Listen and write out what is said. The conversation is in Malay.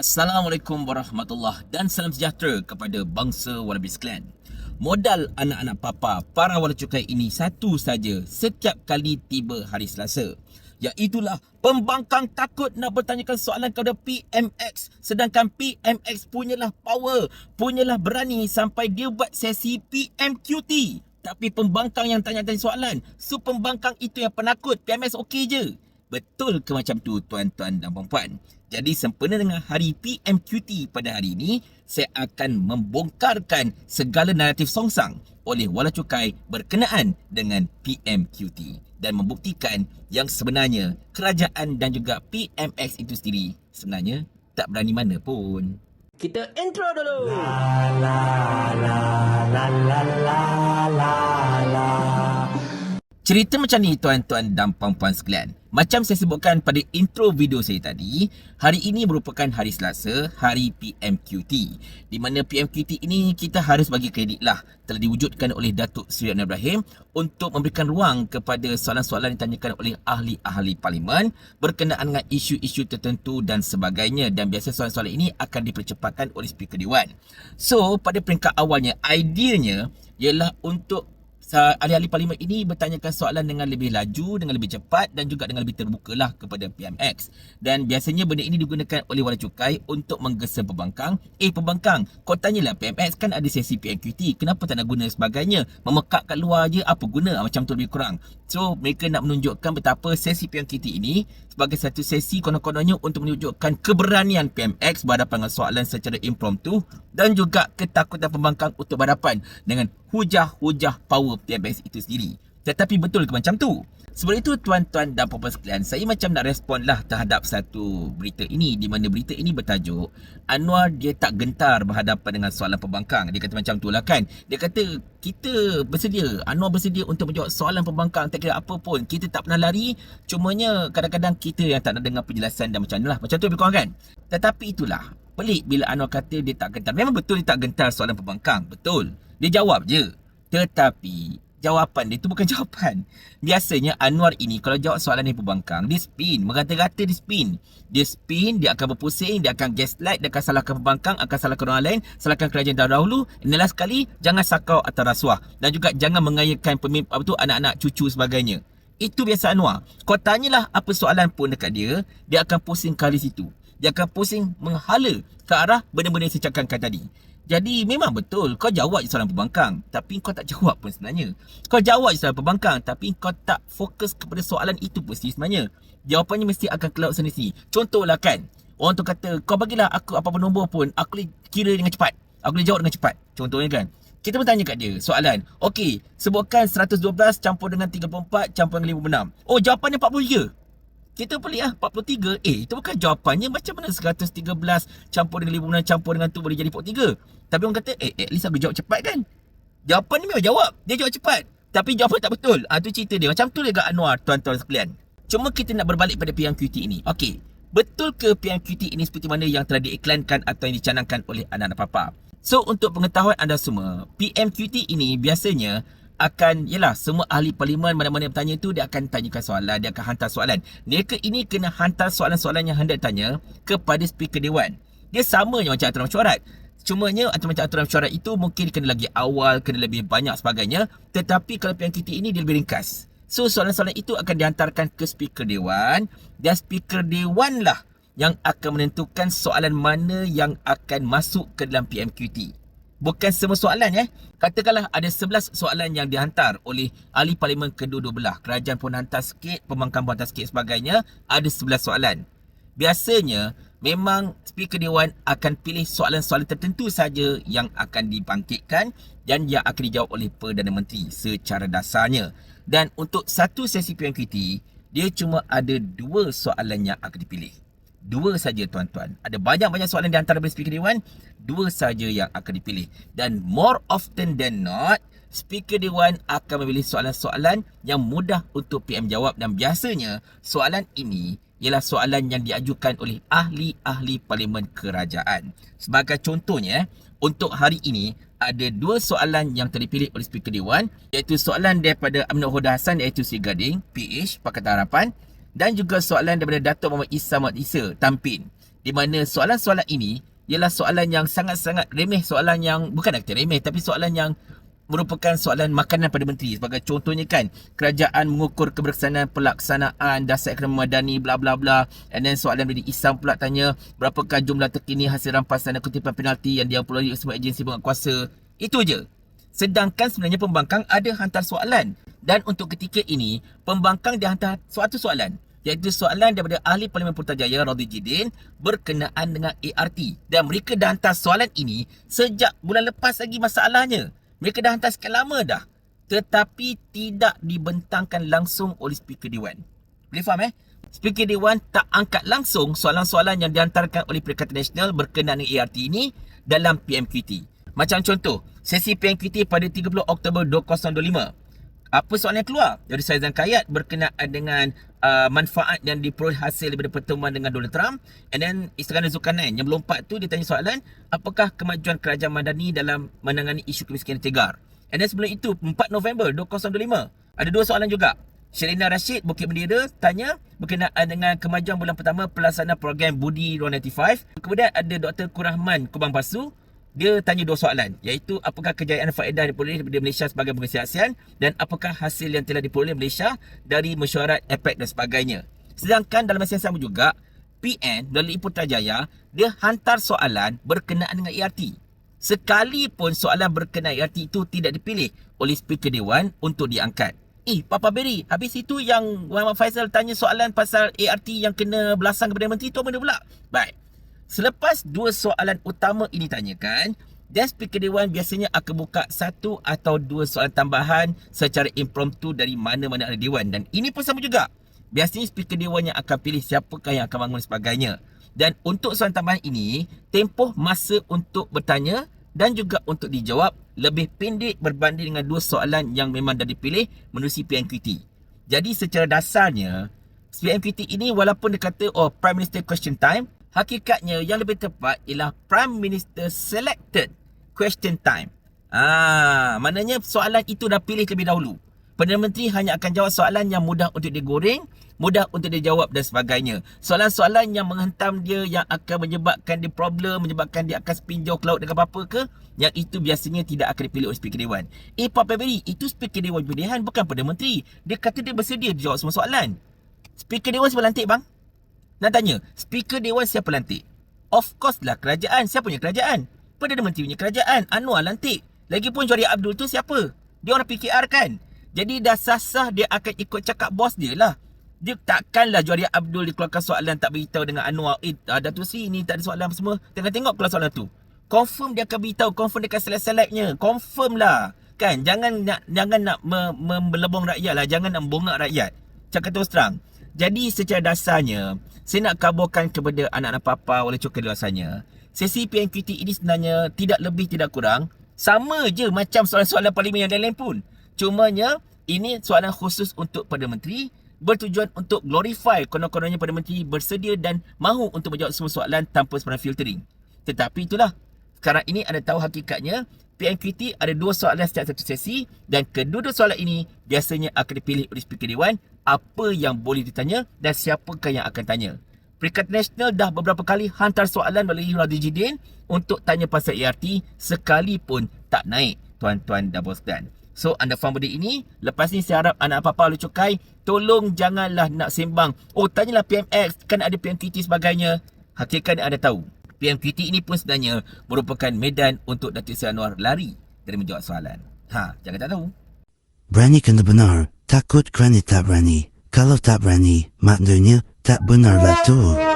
Assalamualaikum warahmatullahi dan salam sejahtera kepada bangsa Wallabies Clan. Modal anak-anak papa para wala cukai ini satu saja setiap kali tiba hari Selasa. Iaitulah pembangkang takut nak bertanyakan soalan kepada PMX sedangkan PMX punyalah power, punyalah berani sampai dia buat sesi PMQT. Tapi pembangkang yang tanya-tanya soalan, so pembangkang itu yang penakut, PMX okey je. Betul ke macam tu tuan-tuan dan puan-puan? Jadi sempena dengan hari PMQT pada hari ini, saya akan membongkarkan segala naratif songsang oleh Wala Cukai berkenaan dengan PMQT dan membuktikan yang sebenarnya kerajaan dan juga PMX itu sendiri sebenarnya tak berani mana pun. Kita intro dulu. Cerita macam ni tuan-tuan dan puan-puan sekalian. Macam saya sebutkan pada intro video saya tadi, hari ini merupakan hari Selasa, hari PMQT. Di mana PMQT ini kita harus bagi kredit lah telah diwujudkan oleh Datuk Seri Anwar Ibrahim untuk memberikan ruang kepada soalan-soalan ditanyakan oleh ahli-ahli parlimen berkenaan dengan isu-isu tertentu dan sebagainya dan biasa soalan-soalan ini akan dipercepatkan oleh Speaker Dewan. So, pada peringkat awalnya, ideanya ialah untuk ahli-ahli parlimen ini bertanyakan soalan dengan lebih laju, dengan lebih cepat dan juga dengan lebih terbuka lah kepada PMX. Dan biasanya benda ini digunakan oleh wala cukai untuk menggesa pembangkang. Eh pembangkang, kau tanyalah PMX kan ada sesi PMQT, kenapa tak nak guna sebagainya? Memekak kat luar je apa guna? Macam tu lebih kurang. So mereka nak menunjukkan betapa sesi PMQT ini sebagai satu sesi konon-kononnya untuk menunjukkan keberanian PMX berhadapan dengan soalan secara impromptu dan juga ketakutan pembangkang untuk berhadapan dengan hujah-hujah power PMX itu sendiri. Tetapi betul ke macam tu? Sebab itu tuan-tuan dan puan-puan sekalian, saya macam nak respon lah terhadap satu berita ini di mana berita ini bertajuk Anwar dia tak gentar berhadapan dengan soalan pembangkang. Dia kata macam tu lah kan. Dia kata kita bersedia, Anwar bersedia untuk menjawab soalan pembangkang tak kira apa pun. Kita tak pernah lari, cumanya kadang-kadang kita yang tak nak dengar penjelasan dan macam lah. Macam tu lebih kurang kan? Tetapi itulah, pelik bila Anwar kata dia tak gentar. Memang betul dia tak gentar soalan pembangkang. Betul. Dia jawab je. Tetapi jawapan dia tu bukan jawapan. Biasanya Anwar ini kalau jawab soalan ni pembangkang, dia spin, merata-rata dia spin. Dia spin, dia akan berpusing, dia akan gaslight, dia akan salahkan pembangkang, akan salahkan orang lain, salahkan kerajaan dahulu. Inilah sekali, jangan sakau atau rasuah. Dan juga jangan mengayakan pemimpin apa tu anak-anak cucu sebagainya. Itu biasa Anwar. Kau tanyalah apa soalan pun dekat dia, dia akan pusing kali situ. Dia akan pusing menghala ke arah benda-benda yang saya cakapkan tadi. Jadi memang betul kau jawab soalan pembangkang tapi kau tak jawab pun sebenarnya. Kau jawab soalan pembangkang tapi kau tak fokus kepada soalan itu pun sebenarnya. Jawapannya mesti akan keluar sendiri. Contohlah kan, orang tu kata kau bagilah aku apa-apa nombor pun aku boleh kira dengan cepat. Aku boleh jawab dengan cepat. Contohnya kan. Kita pun tanya kat dia soalan. Okey, sebutkan 112 campur dengan 34 campur dengan 56. Oh, jawapannya 43. Kita pelik lah 43 Eh itu bukan jawapannya Macam mana 113 Campur dengan 56 Campur dengan tu Boleh jadi 43 Tapi orang kata Eh at least aku jawab cepat kan? Jawapan ni memang jawab. Dia jawab cepat. Tapi jawapan tak betul. Ah tu cerita dia. Macam tu juga Anwar Tuan-tuan sekalian. Cuma kita nak berbalik pada PMQT ini. Okey. Betul ke PMQT ini seperti mana yang telah diiklankan atau yang dicanangkan oleh anak-anak papa? So untuk pengetahuan anda semua, PMQT ini biasanya akan yalah semua ahli parlimen mana-mana yang bertanya tu dia akan tanyakan soalan dia akan hantar soalan. Mereka ini kena hantar soalan-soalan yang hendak tanya kepada speaker dewan. Dia sama macam aturan mesyuarat cumanya macam aturan mesyuarat itu mungkin kena lagi awal kena lebih banyak sebagainya tetapi kalau PMKT ini dia lebih ringkas so soalan-soalan itu akan dihantarkan ke speaker dewan dan speaker dewan lah yang akan menentukan soalan mana yang akan masuk ke dalam PMQT bukan semua soalan eh. Katakanlah ada 11 soalan yang dihantar oleh ahli parlimen kedua-dua belah. Kerajaan pun hantar sikit, pembangkang pun hantar sikit sebagainya. Ada 11 soalan. Biasanya, memang speaker dewan akan pilih soalan-soalan tertentu saja yang akan dibangkitkan dan yang akan dijawab oleh Perdana Menteri secara dasarnya. Dan untuk satu sesi PMQT, dia cuma ada dua soalan yang akan dipilih. Dua saja tuan-tuan. Ada banyak-banyak soalan di antara speaker dewan, dua saja yang akan dipilih. Dan more often than not, speaker dewan akan memilih soalan-soalan yang mudah untuk PM jawab dan biasanya soalan ini ialah soalan yang diajukan oleh ahli-ahli parlimen kerajaan. Sebagai contohnya, untuk hari ini ada dua soalan yang terpilih oleh speaker dewan iaitu soalan daripada Aminul Huda Hassan iaitu Sri Gading, PH, Pakatan Harapan dan juga soalan daripada Datuk Muhammad Isa Mat Isa Tampin Di mana soalan-soalan ini ialah soalan yang sangat-sangat remeh, soalan yang bukan kata remeh tapi soalan yang merupakan soalan makanan pada menteri. Sebagai contohnya kan kerajaan mengukur keberkesanan pelaksanaan dasar ekonomi madani bla bla bla. And then soalan dari Isam pula tanya berapakah jumlah terkini hasil rampasan dan kutipan penalti yang diampulkan oleh semua agensi penguatkuasa itu je. Sedangkan sebenarnya pembangkang ada hantar soalan. Dan untuk ketika ini pembangkang dia hantar suatu soalan. Iaitu soalan daripada ahli Parlimen Putrajaya Radhi Jidin berkenaan dengan ART dan mereka dah hantar soalan ini sejak bulan lepas lagi masalahnya mereka dah hantar sekian lama dah. Tetapi tidak dibentangkan langsung oleh Speaker Dewan. Boleh faham eh? Speaker Dewan tak angkat langsung soalan-soalan yang dihantarkan oleh Perikatan Nasional berkenaan dengan ART ini dalam PMQT. Macam contoh, sesi PMQT pada 30 Oktober 2025. Apa soalan yang keluar? Dari Saizan Kayat berkenaan dengan uh, manfaat yang diperoleh hasil daripada pertemuan dengan Donald Trump. And then Iskandar Zulkarnain yang melompat tu dia tanya soalan, apakah kemajuan kerajaan Madani dalam menangani isu kemiskinan tegar? And then sebelum itu, 4 November 2025, ada dua soalan juga. Sherina Rashid Bukit Bendera tanya berkenaan dengan kemajuan bulan pertama pelaksanaan program Budi 295. Kemudian ada Dr. Kurahman Kubang Pasu dia tanya dua soalan iaitu apakah kejayaan faedah diperoleh daripada Malaysia sebagai pengurusi ASEAN dan apakah hasil yang telah diperoleh Malaysia dari mesyuarat APEC dan sebagainya. Sedangkan dalam masa yang sama juga PN melalui Putrajaya dia hantar soalan berkenaan dengan ERT. Sekalipun soalan berkenaan ERT itu tidak dipilih oleh Speaker Dewan untuk diangkat. Eh, Papa Berry, habis itu yang Muhammad Faisal tanya soalan pasal ART yang kena belasang kepada menteri tu mana pula? Baik. Selepas dua soalan utama ini tanyakan, dan Speaker Dewan biasanya akan buka satu atau dua soalan tambahan secara impromptu dari mana-mana ahli Dewan. Dan ini pun sama juga. Biasanya Speaker Dewan yang akan pilih siapakah yang akan bangun sebagainya. Dan untuk soalan tambahan ini, tempoh masa untuk bertanya dan juga untuk dijawab lebih pendek berbanding dengan dua soalan yang memang dah dipilih menerusi PMQT. Jadi secara dasarnya, PMQT ini walaupun dia kata oh Prime Minister question time, hakikatnya yang lebih tepat ialah Prime Minister selected question time. Ah, maknanya soalan itu dah pilih terlebih dahulu. Perdana Menteri hanya akan jawab soalan yang mudah untuk digoreng, mudah untuk dia jawab dan sebagainya. Soalan-soalan yang menghentam dia yang akan menyebabkan dia problem, menyebabkan dia akan spin jauh ke laut dengan apa-apa ke, yang itu biasanya tidak akan dipilih oleh Speaker Dewan. Eh, Pak Peberi, itu Speaker Dewan pilihan bukan Perdana Menteri. Dia kata dia bersedia dijawab semua soalan. Speaker Dewan siapa lantik bang? Nak tanya, Speaker Dewan siapa lantik? Of course lah kerajaan. Siapa punya kerajaan? Perdana Menteri punya kerajaan. Anwar lantik. Lagipun Jari Abdul tu siapa? Dia orang PKR kan? Jadi dah sah-sah dia akan ikut cakap bos dia lah. Dia takkanlah Jari Abdul dikeluarkan soalan tak beritahu dengan Anwar. Eh, uh, Datuk Sri ni tak ada soalan apa semua. Tengok-tengok keluar soalan tu. Confirm dia akan beritahu. Confirm dia akan select-selectnya. Confirm lah. Kan? Jangan nak jangan nak me, membelebong rakyat lah. Jangan nak membongak rakyat. Cakap terus terang. Jadi secara dasarnya, saya nak kabarkan kepada anak-anak papa oleh cukai dewasanya, sesi PMQT ini sebenarnya tidak lebih tidak kurang sama je macam soalan-soalan parlimen yang lain pun. Cumanya ini soalan khusus untuk Perdana Menteri bertujuan untuk glorify konon-kononnya Perdana Menteri bersedia dan mahu untuk menjawab semua soalan tanpa sebarang filtering. Tetapi itulah, sekarang ini anda tahu hakikatnya PMQT ada dua soalan setiap satu sesi dan kedua-dua soalan ini biasanya akan dipilih oleh Speaker Dewan apa yang boleh ditanya dan siapakah yang akan tanya. Perikatan Nasional dah beberapa kali hantar soalan melalui Radhi Jidin untuk tanya pasal ERT sekalipun tak naik tuan-tuan dan bosdan. So anda faham benda ini? Lepas ni saya harap anak apa-apa lu cukai. Tolong janganlah nak sembang Oh tanyalah PMX Kan ada PMQT sebagainya. Hakikatnya anda tahu PMQT ini pun sebenarnya Merupakan medan untuk Datuk Seri Anwar lari Dari menjawab soalan. Ha, jangan tak tahu. Berani kena benar, takut kerana tak berani. Kalau tak berani, maknanya tak benarlah tu.